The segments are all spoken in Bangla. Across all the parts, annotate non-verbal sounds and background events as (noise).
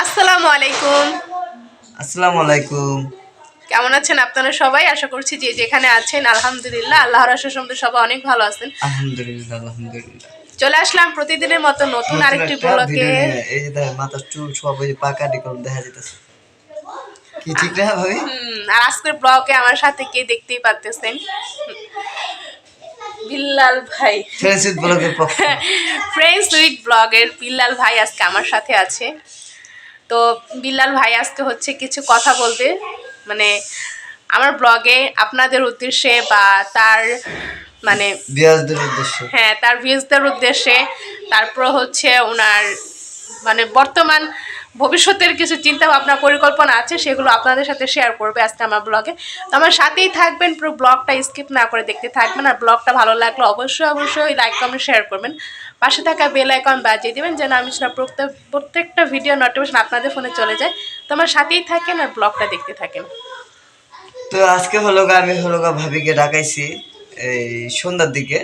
আসসালামু আলাইকুম। আসসালামু আলাইকুম। কেমন আছেন আপনারা সবাই? আশা করছি যে যেখানে আছেন আলহামদুলিল্লাহ আল্লাহর আশার সম্বন্ধে সবাই অনেক ভালো আছেন। আলহামদুলিল্লাহ আলহামদুলিল্লাহ। চলে আসলাম প্রতিদিনের মতো নতুন আরেকটি ব্লগে এই যে দেখ মাথার চুল সব ওই পাকা দেখা কি ঠিক না হুম, আর আজকের ব্লগে আমার সাথে কে দেখতেই পারতেছেন? বিল্লাল ভাই। ফ্রেন্ডশিপ ব্লগের পক্ষ। ফ্রেন্ডস উইথ ব্লগের বিল্লাল ভাই আজকে আমার সাথে আছে। তো বিল্লাল ভাই আজকে হচ্ছে কিছু কথা বলবে। মানে আমার ব্লগে আপনাদের উদ্দেশ্যে বা তার মানে উদ্দেশ্যে। হ্যাঁ তার ভিউজদের উদ্দেশ্যে তারপর হচ্ছে ওনার মানে বর্তমান ভবিষ্যতের কিছু চিন্তা ভাবনা পরিকল্পনা আছে সেগুলো আপনাদের সাথে শেয়ার করবে আজকে আমার ব্লগে। তো আমার সাথেই থাকবেন পুরো ব্লগটা স্কিপ না করে দেখতে থাকবেন আর ব্লগটা ভালো লাগলে অবশ্যই অবশ্যই লাইক কমেন্ট শেয়ার করবেন। পাশে থাকা বেল আইকন বাজিয়ে দেবেন যেন আমি প্রত্যেকটা ভিডিও নোটিফিকেশন আপনাদের ফোনে চলে যায়। তো আমার সাথেই থাকেন আর ব্লগটা দেখতে থাকেন। তো আজকে হলো আমি হলো ভাবিকে ডাকাইছি এই সন্ধ্যার দিকে।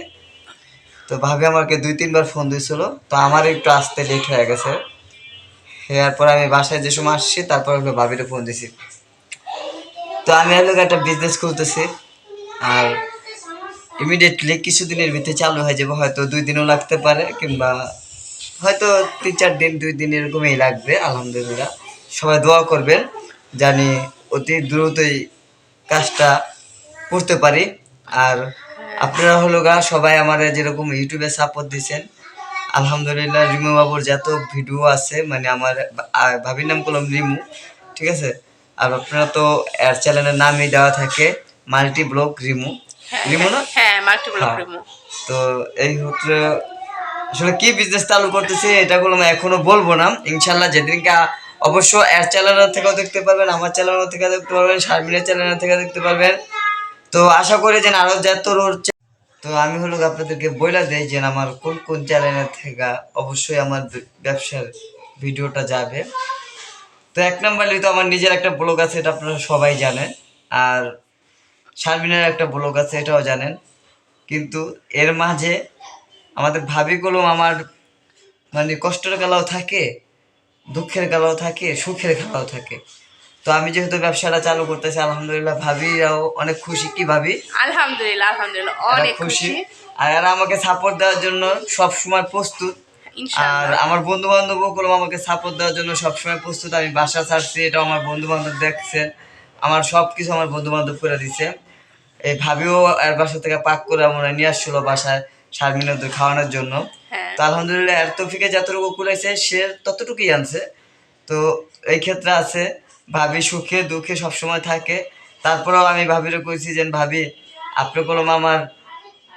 তো ভাবি আমাকে দুই, তিনবার ফোন দিয়েছিল। তো আমার একটু আসতে লেট হয়ে গেছে। এরপর আমি বাসায় যে সময় আসছি, তারপর হলো ভাবিরে ফোন দিছি। তো আমি হলো একটা বিজনেস খুলতেছি। আর ইমিডিয়েটলি কিছুদিনের ভিতরে চালু হয়ে যাবে হয়তো দুই দিনও লাগতে পারে কিংবা হয়তো তিন চার দিন দুই দিন এরকমই লাগবে আলহামদুলিল্লাহ। সবাই দোয়া করবেন জানি অতি দ্রুতই কাজটা করতে পারি। আর আপনারা হলো গা সবাই আমাদের যেরকম ইউটিউবে সাপোর্ট দিয়েছেন আলহামদুলিল্লাহ রিমু বাবুর যত ভিডিও আছে মানে আমার ভাবির নাম কলম রিমু ঠিক আছে? আর আপনারা তো এর চ্যানেলের নামই দেওয়া থাকে মাল্টি ব্লগ রিমু রিমু না? হ্যাঁ। তো এই হচ্ছে আসলে কি বিজনেস চালু করতেছি এটা গুলো আমি এখনও বলব না। ইনশাল্লাহ যেদিনকে অবশ্য এর চ্যানেলের থেকেও দেখতে পারবেন আমার চ্যানেলের থেকে দেখতে পারবেন শারমিনের চ্যানেলের থেকে দেখতে পারবেন। তো আশা করি যে আরও যত রোড তো আমি হলো আপনাদেরকে বইলা দেই যে আমার কোন কোন চ্যানেলের থেকে অবশ্যই আমার ব্যবসার ভিডিওটা যাবে। তো এক নম্বরই তো আমার নিজের একটা ব্লগ আছে এটা আপনারা সবাই জানেন। আর শারমিনের একটা ব্লগ আছে এটাও জানেন। কিন্তু এর মাঝে আমাদের ভাবি কলম আমার মানে কষ্টের কালাও থাকে দুঃখের কালাও থাকে সুখের খেলাও থাকে। তো আমি যেহেতু ব্যবসাটা চালু করতেছি আলহামদুলিল্লাহ ভাবিরাও অনেক খুশি। কি ভাবি? আলহামদুলিল্লাহ আলহামদুলিল্লাহ অনেক খুশি। আর এরা আমাকে সাপোর্ট দেওয়ার জন্য সব সময় প্রস্তুত। আর আমার বন্ধু বান্ধব কলম আমাকে সাপোর্ট দেওয়ার জন্য সবসময় প্রস্তুত। আমি বাসা ছাড়ছি এটা আমার বন্ধু বান্ধব দেখছে। আমার সব কিছু আমার বন্ধু বান্ধব করে দিছে। এই ভাবিও এর বাসা থেকে পাক করে মনে হয় নিয়ে আসছিল বাসায় শারমিনদের খাওয়ানোর জন্য। হ্যাঁ। তো আলহামদুলিল্লাহ এর তফিকে যতটুকু কুলাইছে সে ততটুকুই আনছে। তো এই ক্ষেত্রে আছে ভাবি সুখে দুঃখে সবসময় থাকে। তারপরেও আমি ভাবিরে কইছি যে ভাবি আপনি কলম আমার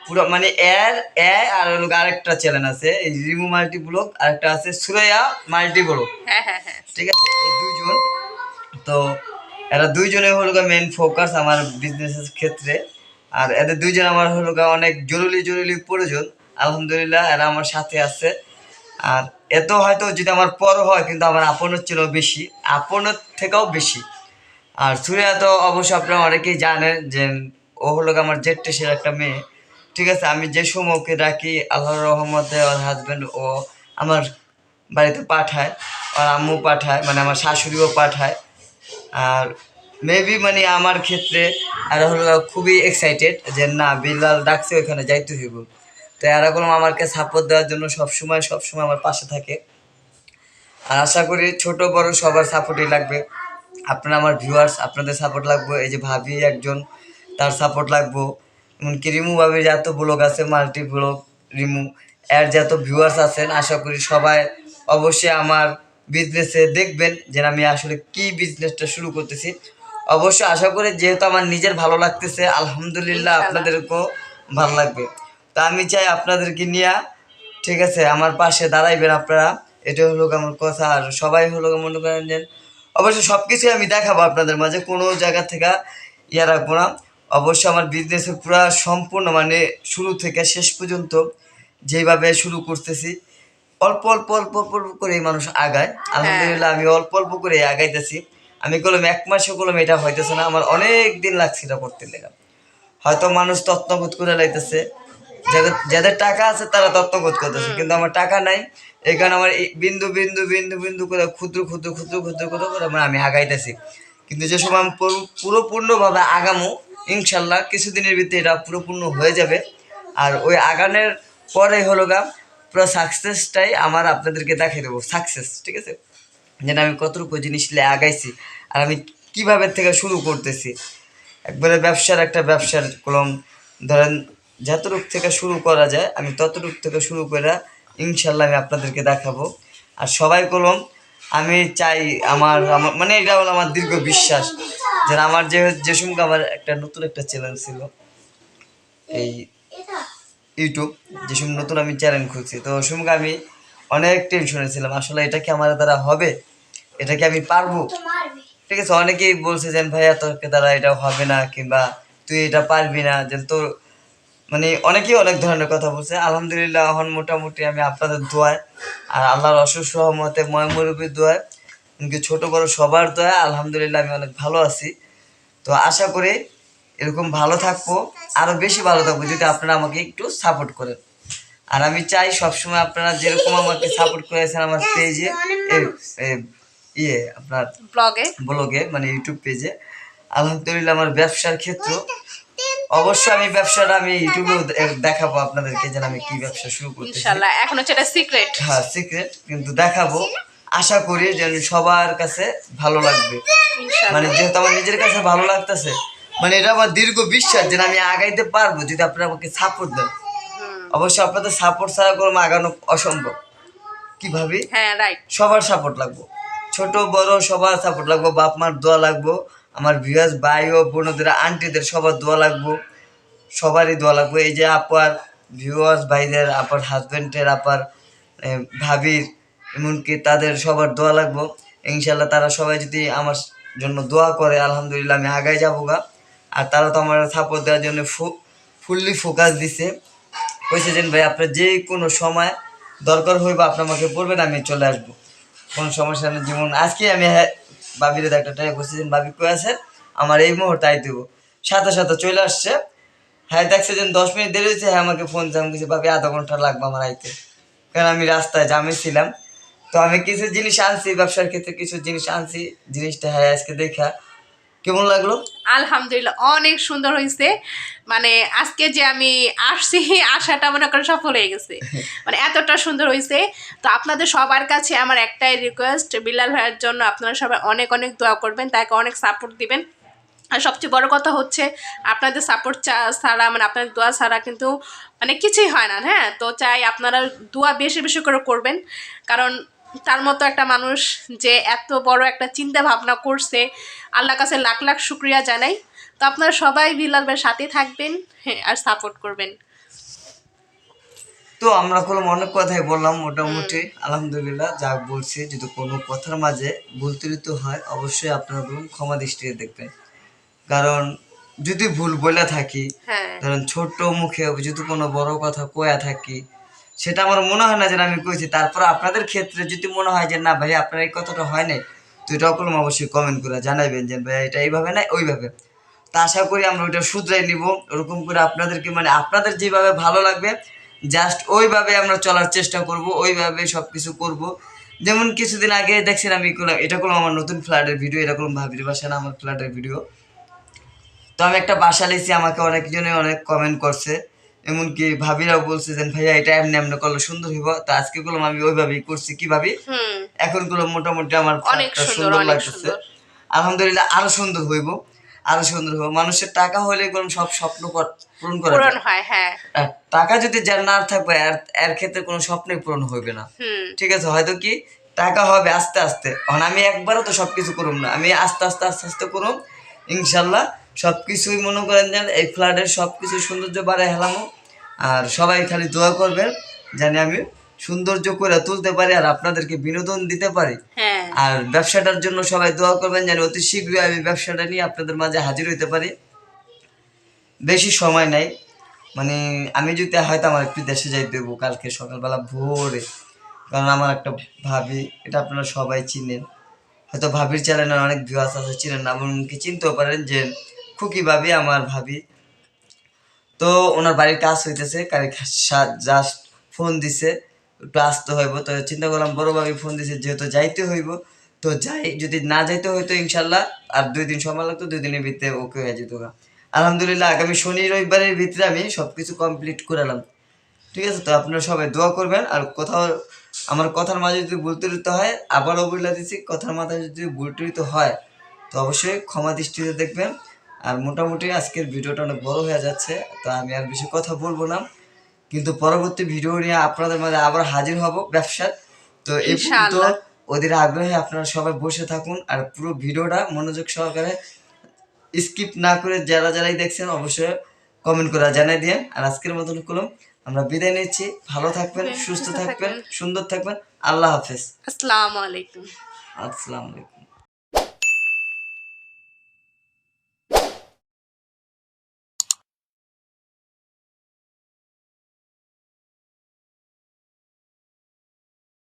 পুরো মানে এর এ আর হলো আরেকটা চ্যানেল আছে এই রিমু মাল্টি ব্লগ আরেকটা আছে সুরাইয়া মাল্টি ব্লগ। হ্যাঁ হ্যাঁ। ঠিক আছে এই দুইজন। তো এরা দুইজনে হলো মেন ফোকাস আমার বিজনেসের ক্ষেত্রে। আর এদের দুইজন আমার হলো অনেক জরুরি জরুরি প্রয়োজন। আলহামদুলিল্লাহ, এরা আমার সাথে আছে। আর এত হয়তো যদি আমার পর হয়, কিন্তু আমার আপনের চেয়েও বেশি, আপনের থেকেও বেশি। আর সুরিয়া তো অবশ্য আপনারা অনেকেই জানেন যে ও হলো আমার জেট্টেসের একটা মেয়ে। ঠিক আছে, আমি যে সময় ওকে ডাকি, আল্লাহর রহমতে ওর হাজব্যান্ড ও আমার বাড়িতে পাঠায় আর আম্মু পাঠায় মানে আমার শাশুড়িও পাঠায়। আর মেবি মানে আমার ক্ষেত্রে আর হলো খুবই এক্সাইটেড যে না, বিল্লাল ডাকছে, ওইখানে যাইতে হইব। তো এরকম আমাকে সাপোর্ট দেওয়ার জন্য সবসময় সবসময় আমার পাশে থাকে। আর আশা করি ছোট, বড় সবার সাপোর্টই লাগবে। আপনারা আমার ভিউয়ার্স আপনাদের সাপোর্ট লাগবে। এই যে ভাবি একজন, তার সাপোর্ট লাগবো। এমনকি রিমু ভাবির যত ব্লগ আছে মাল্টি ব্লগ রিমু, এর যত ভিউয়ার্স আছেন, আশা করি সবাই অবশ্যই আমার বিজনেসে দেখবেন যে আমি আসলে কি বিজনেসটা শুরু করতেছি। অবশ্যই আশা করি যেহেতু আমার নিজের ভালো লাগতেছে আলহামদুলিল্লাহ আপনাদেরকেও ভালো লাগবে। তা আমি চাই আপনাদেরকে নিয়ে ঠিক আছে আমার পাশে দাঁড়াইবেন আপনারা। এটা হলো আমার কথা আর সবাই হলো মনে করেন যে অবশ্যই সব কিছুই আমি দেখাবো আপনাদের মাঝে কোনো জায়গা থেকে ইয়া রাখব না। অবশ্যই আমার বিজনেসের পুরো সম্পূর্ণ মানে শুরু থেকে শেষ পর্যন্ত যেভাবে শুরু করতেছি অল্প অল্প অল্প অল্প করে মানুষ আগায়। আলহামদুলিল্লাহ আমি অল্প অল্প করে আগাইতেছি। আমি কলম এক মাসে কলম এটা হইতেছে না। আমার অনেক দিন লাগছে এটা করতে লেগে। হয়তো মানুষ তত্ত্ববোধ করে লাইতেছে। যাদের যাদের টাকা আছে তারা তত্ত্ববোধ করতেছে কিন্তু আমার টাকা নাই। এই কারণে আমার বিন্দু বিন্দু বিন্দু বিন্দু করে ক্ষুদ্র ক্ষুদ্র ক্ষুদ্র ক্ষুদ্র ক্ষুদ্র করে মানে আমি আগাইতেছি। কিন্তু যে সময় আমি পুরো- পুরোপূর্ণভাবে আগামো ইনশাল্লাহ কিছুদিনের ভিতরে এটা পুরোপূর্ণ হয়ে যাবে। আর ওই আগানের পরে হলো গা পুরো সাকসেসটাই আমার আপনাদেরকে দেখিয়ে দেবো সাকসেস ঠিক আছে? যেন আমি কতটুকু জিনিস আগাইছি আর আমি কীভাবে থেকে শুরু করতেছি। একবারে ব্যবসার একটা ব্যবসার কলম, ধরেন যতটুক থেকে শুরু করা যায়, আমি ততটুক থেকে শুরু করে ইনশাল্লাহ আমি আপনাদেরকে দেখাবো। আর সবাই কলম আমি চাই আমার আমার মানে এটা হলো আমার দীর্ঘ বিশ্বাস যে আমার যে যে সময় আমার একটা নতুন একটা চ্যানেল ছিল, এই ইউটিউব যে সময় নতুন আমি চ্যানেল খুলছি। তো সময় আমি অনেক টেনশনে ছিলাম। আসলে এটা কি আমার দ্বারা হবে? এটা কি আমি পারব? ঠিক আছে, অনেকেই বলছে যে ভাইয়া তোর দ্বারা এটা হবে না? কিংবা, তুই এটা পারবি না? যে তোর মানে অনেকেই অনেক ধরনের কথা বলছে। আলহামদুলিল্লাহ, এখন মোটামুটি আমি আপনাদের দোয়ায় আর আল্লাহর অসুখ সহমতে ময় মুরব্বীর দোয়ায়, এমনকি ছোট বড় সবার দোয়ায় আলহামদুলিল্লাহ আমি অনেক ভালো আছি। তো আশা করি এরকম ভালো থাকব আরও বেশি ভালো থাকব যদি আপনারা আমাকে একটু সাপোর্ট করেন। আর আমি চাই সবসময় আপনারা যেরকম আমাকে সাপোর্ট করেছেন আমার পেজে ইয়ে আপনার ব্লগে ব্লগে মানে ইউটিউব পেজে আলহামদুলিল্লাহ আমার ব্যবসার ক্ষেত্র অবশ্যই আমি ব্যবসাটা আমি ইউটিউবে দেখাবো আপনাদেরকে যেন আমি কি ব্যবসা শুরু করতেছি। ইনশাল্লাহ এখন হচ্ছে এটা সিক্রেট হ্যাঁ সিক্রেট কিন্তু দেখাবো। আশা করি যেন সবার কাছে ভালো লাগবে। মানে যেহেতু আমার নিজের কাছে ভালো লাগতেছে মানে এটা আমার দীর্ঘ বিশ্বাস যেন আমি আগাইতে পারব যদি আপনারা আমাকে সাপোর্ট দেন। অবশ্যই আপনাদের সাপোর্ট ছাড়া কোনো আগানো অসম্ভব। কীভাবে হ্যাঁ সবার সাপোর্ট লাগবো। ছোট বড় সবার সাপোর্ট লাগবো। বাপ মার দোয়া লাগবো। আমার ভিউয়ার্স ভাই ও বোনদের আন্টিদের সবার দোয়া লাগবো। সবারই দোয়া লাগবে। এই যে আপার ভিউয়ার্স ভাইদের আপার হাজবেন্ডের আপার ভাবির এমনকি তাদের সবার দোয়া লাগবো। ইনশাল্লাহ তারা সবাই যদি আমার জন্য দোয়া করে আলহামদুলিল্লাহ আমি আগায় যাব গা। আর তারা তো আমার সাপোর্ট দেওয়ার জন্য ফুললি ফোকাস দিছে। কইছে যে, ভাই, আপনার যে কোনো সময় দরকার হইবে, আপনি আমাকে বলবেন, আমি চলে আসব। কোনো সমস্যা নেই, যেমন আজকে আমি হ্যাঁ বাবির একটা ট্রাই করছি, যে বাবি কই আছে? আমার এই মুহূর্তে আই দেবো সাথে সাথে চলে আসছে। হ্যাঁ দেখছে যে, দশ মিনিট দেরি হয়েছে হ্যাঁ আমাকে ফোন জাম কিছু ভাবি, আধা ঘণ্টা লাগবে আমার আইতে। কারণ আমি রাস্তায় জামে ছিলাম। তো আমি কিছু জিনিস আনছি, ব্যবসার ক্ষেত্রে কিছু জিনিস আনছি। জিনিসটা হ্যাঁ আজকে দেখা। কেমন লাগল? আলহামদুলিল্লাহ অনেক সুন্দর হয়েছে মানে আজকে যে আমি আসছি আসাটা মনে করেন সফল হয়ে গেছে। (laughs) মানে এতটা সুন্দর হয়েছে তো আপনাদের সবার কাছে আমার একটাই রিকোয়েস্ট বিলাল ভাইয়ের জন্য আপনারা সবাই অনেক অনেক দোয়া করবেন তাকে অনেক সাপোর্ট দিবেন। আর সবচেয়ে বড় কথা হচ্ছে আপনাদের সাপোর্ট ছাড়া মানে আপনাদের দোয়া ছাড়া কিন্তু মানে কিছুই হয় না হ্যাঁ? তো চাই আপনারা দোয়া বেশি বেশি করে করবেন। কারণ তার মতো একটা মানুষ যে এত বড় একটা চিন্তা ভাবনা করছে। আল্লাহ কাছে লাখ লাখ শুক্রিয়া জানাই। তো আপনারা সবাই বিলাল ভাইয়ের সাথে থাকবেন হ্যাঁ আর সাপোর্ট করবেন। তো আমরা কোনো অনেক কথাই বললাম মোটামুটি। আলহামদুলিল্লাহ যা বলছি যদি কোনো কথার মাঝে ভুল ত্রুটি হয় অবশ্যই আপনারা বলুন ক্ষমা দৃষ্টিতে দেখবেন। কারণ যদি ভুল বলে থাকি হ্যাঁ। ধরেন ছোট্ট মুখে যদি কোনো বড় কথা কয়া থাকি সেটা আমার মনে হয় না যে আমি কইছি। তারপর আপনাদের ক্ষেত্রে যদি মনে হয় যে, না ভাই আপনার এই কথাটা হয় নাই, তো এটা কলম অবশ্যই কমেন্ট করে জানাবেন যে ভাই এটা এইভাবে না, ওইভাবে। তা আশা করি আমরা ওইটা শুধরাই নিব। ওরকম করে আপনাদেরকে মানে আপনাদের যেভাবে ভালো লাগবে জাস্ট ওইভাবে আমরা চলার চেষ্টা করব, ওইভাবে সব কিছু করব। যেমন কিছুদিন আগে দেখছেন আমি এটা করলাম আমার নতুন ফ্ল্যাটের ভিডিও, এটা করলাম ভাবির বাসা না আমার ফ্ল্যাটের ভিডিও। তো আমি একটা বাসা লিখছি আমাকে অনেকজনে অনেক কমেন্ট করছে। এমনকি ভাবিরাও বলছে যে ভাইয়া এটা এমনি এমনি করলে সুন্দর হইব। তো আজকে করলাম আমি ওইভাবেই করছি কি ভাবি? এখনগুলো মোটামুটি আমার অনেক সুন্দর, লাগতেছে। আলহামদুলিল্লাহ আরও সুন্দর হইব আরও সুন্দর হইব। মানুষের টাকা হলে কোনো সব স্বপ্ন পূরণ করা পূরণ হয় হ্যাঁ। টাকা যদি যার না থাকবে এর এর ক্ষেত্রে কোনো স্বপ্নই পূরণ হইবে না। ঠিক আছে হয়তো কি টাকা হবে আস্তে আস্তে। এখন আমি একবারও তো সবকিছু করুম না আমি আস্তে আস্তে আস্তে আস্তে করুম ইনশাল্লাহ। সব কিছুই মনে করেন যেন এই ফ্ল্যাটের সব কিছু সৌন্দর্য বাড়ায় হেলামো। আর সবাই খালি দোয়া করবেন জানি আমি সৌন্দর্য করে তুলতে পারি আর আপনাদেরকে বিনোদন দিতে পারি। হ্যাঁ। আর ব্যবসাটার জন্য সবাই দোয়া করবেন যেন অতি শীঘ্রই আমি ব্যবসাটা নিয়ে আপনাদের মাঝে হাজির হইতে পারি। বেশি সময় নাই। মানে আমি যদি হয়তো আমার একটু দেশে যাই দেবো কালকে সকালবেলা ভোরে। কারণ আমার একটা ভাবি এটা আপনারা সবাই চিনেন। হয়তো ভাবির চ্যানেলে অনেক ভিউয়ার্স আছে চিনেন না এমনকি চিনতেও পারেন যে খুকি ভাবি আমার ভাবি। তো ওনার বাড়ির কাজ হইতেছে জাস্ট ফোন দিছে একটু আসতে হইব, তো চিন্তা করলাম বড়ভাবে ফোন দিছে, যেহেতু যাইতে হইব, তো যাই, যদি না যাইতে হইতো ইনশাল্লাহ, আর দুই দিন সময় লাগতো, দুই দিনের ভিতরে ওকে হয়ে যেত। আলহামদুলিল্লাহ, আগামী শনি, রবিবারের ভিতরে আমি সব কিছু কমপ্লিট করালাম। ঠিক আছে, তো আপনারা সবাই দোয়া করবেন, আর কোথাও, আমার কথার মাঝে যদি ভুল ত্রুটি হয়, আবারও বলে দিচ্ছি, কথার মাথায় যদি ভুল ত্রুটি হয়, তো অবশ্যই ক্ষমা দৃষ্টিতে দেখবেন। আর মোটামুটি আজকের ভিডিওটা অনেক বড় হয়ে যাচ্ছে তো আমি আর বেশি কথা বলব না। কিন্তু পরবর্তী ভিডিও নিয়ে আপনাদের মাঝে আবার হাজির হব ব্যবসার। তো এই ওদের আগ্রহে আপনারা সবাই বসে থাকুন আর পুরো ভিডিওটা মনোযোগ সহকারে স্কিপ না করে যারা যারাই দেখছেন অবশ্যই কমেন্ট করে জানাই দিয়ে আর আজকের মতন কলম আমরা বিদায় নিচ্ছি। ভালো থাকবেন সুস্থ থাকবেন। সুন্দর থাকবেন। আল্লাহ হাফেজ। আসসালামু আলাইকুম। আসসালামু আলাইকুম।